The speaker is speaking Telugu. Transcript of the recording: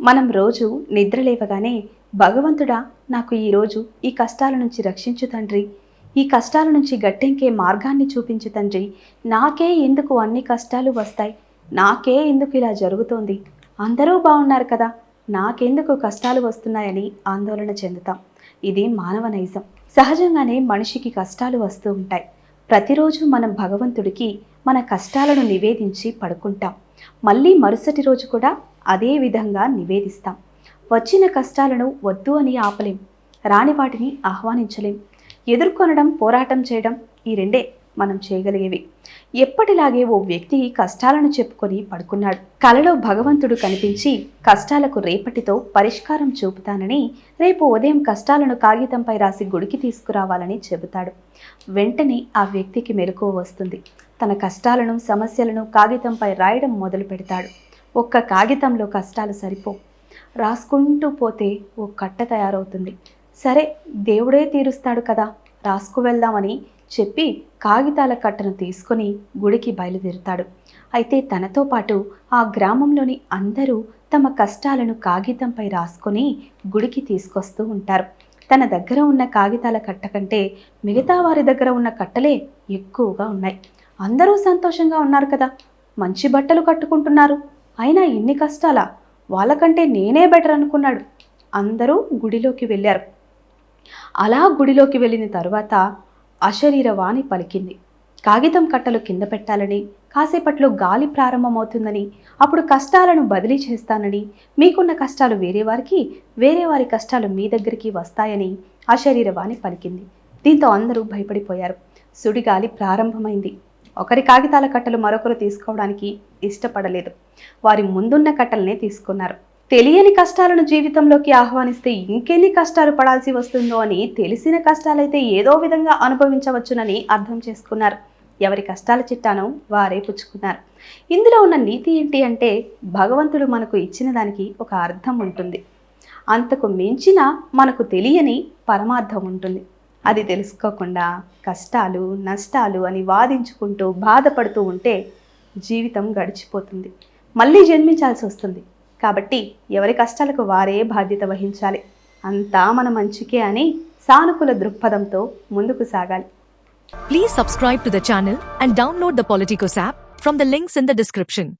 మనం రోజు నిద్ర లేవగానే భగవంతుడా నాకు ఈరోజు ఈ కష్టాల నుంచి రక్షించు తండ్రి. ఈ కష్టాల నుంచి గట్టెంకే మార్గాన్ని చూపించు తండ్రి. నాకే ఎందుకు అన్ని కష్టాలు వస్తాయి? నాకే ఎందుకు ఇలా జరుగుతోంది? అందరూ బాగున్నారు కదా. నాకెందుకు కష్టాలు వస్తున్నాయని ఆందోళన చెందుతాం. ఇది మానవ నైజం. సహజంగానే మనిషికి కష్టాలు వస్తూ ఉంటాయి. ప్రతిరోజు మనం భగవంతుడికి మన కష్టాలను నివేదించి పడుకుంటాం. మళ్ళీ మరుసటి రోజు కూడా అదే విధంగా నివేదిస్తాం. వచ్చిన కష్టాలను వద్దు అని ఆపలేం. రాని వాటిని ఆహ్వానించలేం. ఎదుర్కొనడం పోరాటం చేయడం ఈ రెండే మనం చేయగలిగేవి. ఎప్పటిలాగే ఓ వ్యక్తి కష్టాలను చెప్పుకొని పడుకున్నాడు. కలలో భగవంతుడు కనిపించి కష్టాలకు రేపటితో పరిష్కారం చూపుతానని రేపు ఉదయం కష్టాలను కాగితంపై రాసి గుడికి తీసుకురావాలని చెబుతాడు. వెంటనే ఆ వ్యక్తికి మెలకువ వస్తుంది. తన కష్టాలను సమస్యలను కాగితంపై రాయడం మొదలు పెడతాడు. ఒక్క కాగితంలో కష్టాలు సరిపో. రాసుకుంటూ పోతే ఓ కట్ట తయారవుతుంది. సరే దేవుడే తీరుస్తాడు కదా. రాసుకు వెళ్దామని చెప్పి కాగితాల కట్టను తీసుకొని గుడికి బయలుదేరుతాడు. అయితే తనతో పాటు ఆ గ్రామంలోని అందరూ తమ కష్టాలను కాగితంపై రాసుకొని గుడికి తీసుకొస్తూ ఉంటారు. తన దగ్గర ఉన్న కాగితాల కట్ట కంటే మిగతా వారి దగ్గర ఉన్న కట్టలే ఎక్కువగా ఉన్నాయి. అందరూ సంతోషంగా ఉన్నారు కదా. మంచి బట్టలు కట్టుకుంటున్నారు. అయినా ఇన్ని కష్టాలా వాళ్ళకంటే నేనే బెటర్ అనుకున్నాడు. అందరూ గుడిలోకి వెళ్ళారు. అలా గుడిలోకి వెళ్ళిన తరువాత అశరీర వాణి పలికింది. కాగితం కట్టలు కింద పెట్టాలని కాసేపట్లో గాలి ప్రారంభమవుతుందని అప్పుడు కష్టాలను బదిలీ చేస్తానని మీకున్న కష్టాలు వేరే వారికి వేరే వారి కష్టాలు మీ దగ్గరికి వస్తాయని అశరీర వాణి పలికింది. దీంతో అందరూ భయపడిపోయారు. సుడిగాలి ప్రారంభమైంది. ఒకరి కాగితాల కట్టలు మరొకరు తీసుకోవడానికి ఇష్టపడలేదు. వారి ముందున్న కట్టలనే తీసుకున్నారు. తెలియని కష్టాలను జీవితంలోకి ఆహ్వానిస్తే ఇంకెన్ని కష్టాలు పడాల్సి వస్తుందో అని తెలిసిన కష్టాలైతే ఏదో విధంగా అనుభవించవచ్చునని అర్థం చేసుకున్నారు. ఎవరి కష్టాల చిట్టాను వారే పుచ్చుకున్నారు. ఇందులో ఉన్న నీతి ఏంటి అంటే భగవంతుడు మనకు ఇచ్చిన దానికి ఒక అర్థం ఉంటుంది. అంతకు మించిన మనకు తెలియని పరమార్థం ఉంటుంది. అది తెలుసుకోకుండా కష్టాలు నష్టాలు అని వాదించుకుంటూ బాధపడుతూ ఉంటే జీవితం గడిచిపోతుంది. మళ్ళీ జన్మించాల్సి వస్తుంది. కాబట్టి ఎవరి కష్టాలకు వారే బాధ్యత వహించాలి. అంతా మన మంచికే అని సానుకూల దృక్పథంతో ముందుకు సాగాలి. Please subscribe to the channel and download the Politicos app from the links in the description